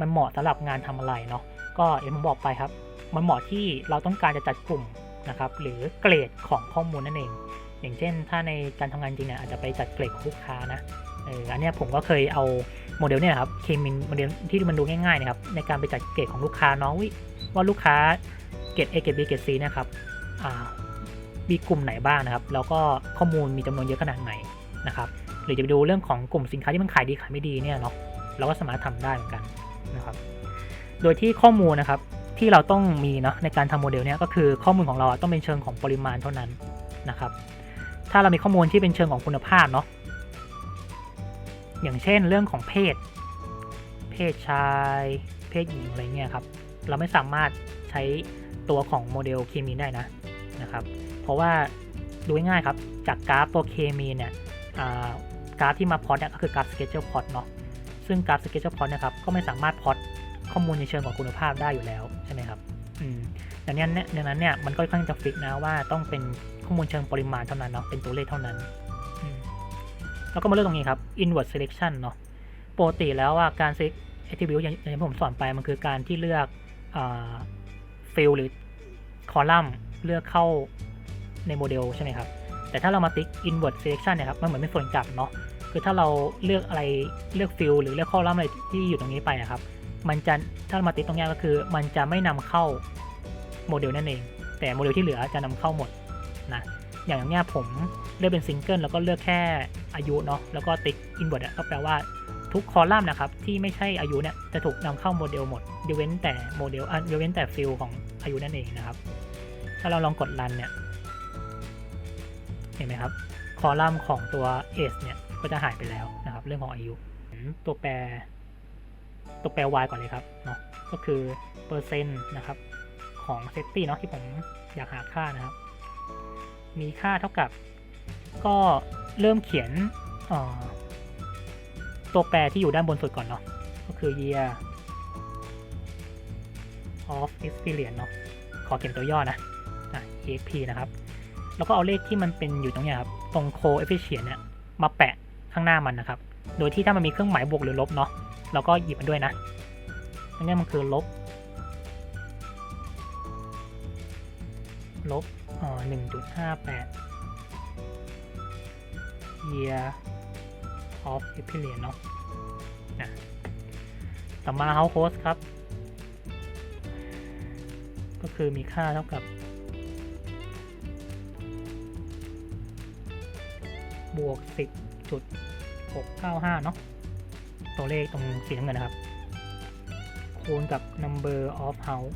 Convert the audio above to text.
มันเหมาะสำหรับงานทำอะไรเนาะก็อย่างผมบอกไปครับ มันเหมาะที่เราต้องการจะจัดกลุ่มนะครับหรือเกรดของข้อมูลนั่นเอง อย่างเช่น ถ้าในการทำงานจริงเนี่ยอาจจะไปจัดเกรดของลูกค้านะเอออันนี้ผมก็เคยเอาโมเดลเนี่ยครับเคมินโมเดลที่มันดูง่ายๆนะครับในการไปจัดเกรดของลูกค้าเนาะวิว่าลูกค้าเกรด A เกรด B เกรด C นะครับอ่ามีกลุ่มไหนบ้างนะครับ แล้วก็ข้อมูลมีจำนวนเยอะขนาดไหนนะครับ หรือจะไปดูเรื่องของกลุ่มสินค้าที่มันขายดีขายไม่ดีเนี่ยเนาะเราก็สามารถทำได้เหมือนกัน นะครับ โดยที่ข้อมูลนะครับที่เราต้องมีเนาะในการทำโมเดลเนี่ยก็คือข้อมูลของเราต้องเป็นเชิงของปริมาณเท่านั้นนะครับ ถ้าเรามีข้อมูลที่เป็นเชิงของคุณภาพเนาะอย่างเช่นเรื่องของเพศ เพศชาย เพศหญิงอะไรเงี้ยครับ เราไม่สามารถใช้ตัวของโมเดลเคมีได้นะนะครับ เพราะว่าดูง่ายครับ จากกราฟตัวเคมีเนี่ยกราฟที่มาพอตเนี่ยก็คือกราฟสเกจเจอร์พอตเนาะ ซึ่งกราฟสเกจเจอร์พอตนะครับก็ไม่สามารถพอตข้อมูลในเชิงของคุณภาพได้อยู่แล้วใช่ไหมครับอืมดังนั้นเนี่ยดังนั้นเนี่ยมันก็ค่อนข้างจะฟิกนะว่าต้องเป็นข้อมูลเชิงปริมาณเท่านั้นเนาะเป็นตัวเลขเท่านั้นแล้วก็มาเลือกตรงนี้ครับ inward selection เนาะปกติแล้วว่าการ select attribute อย่างที่ผมสอนไปมันคือการที่เลือกอ่า field หรือคอลัมน์เลือกเข้าในโมเดลใช่ไหมครับ แต่ถ้าเรามาติ๊ก invert selection เนี่ยครับ มันเหมือนเป็นส่วนกลับเนาะ คือถ้าเราเลือกอะไรเลือก field หรือเลือกคอลัมอะไรที่อยู่ตรงนี้ไปอะครับ มันจะถ้ามาติ๊กตรงนี้ก็คือ มันจะไม่นำเข้าโมเดลนั่นเอง แต่โมเดลที่เหลือจะนำเข้าหมดนะอย่างอย่างเนี้ยผมเลือกเป็นซิงเกิลแล้วก็เลือกแค่อายุเนาะแล้วก็ติ๊ก invert อะก็แปลว่าทุกคอลัมน์นะครับที่ไม่ใช่อายุเนี่ยจะถูกนำเข้าโมเดลหมดยกเว้นแต่โมเดลอะยกเว้นแต่ฟิลของอายุนั่นเองนะครับ ถ้าเราลองกดรันเนี่ยเห็นไหมครับ คอลัมน์ของตัว age เนี่ย ก็จะหายไปแล้วนะครับ เรื่องของอายุตัวแปร ตัวแปร y ก่อนเลยครับเนาะก็คือเปอร์เซ็นต์นะครับของ safety เนาะที่ผมอยากหาค่านะครับ มีค่าเท่ากับ ก็เริ่มเขียนตัวแปรที่อยู่ด้านบนสุดก่อนเนาะก็คือ year of experience เนาะขอเขียนตัวย่อนะอะ exp นะครับ แล้วก็เอาเลขที่มันเป็นอยู่ตรงเนี้ยครับ ตรง coefficient เนี่ยมาแปะ ข้างหน้ามันนะครับ โดยที่ถ้ามันมีเครื่องหมายบวกหรือลบเนาะเราก็หยิบมันด้วยนะอันนี้มันคือลบ ลบอ่อหนึ่งจุดห้าแปด year of experience เนาะนะต่อมา house host ครับ ก็คือมีค่าเท่ากับ บวก 0.695 เนาะตัวเลขตรงสีน้ำเงินนะครับ คูณกับ number of house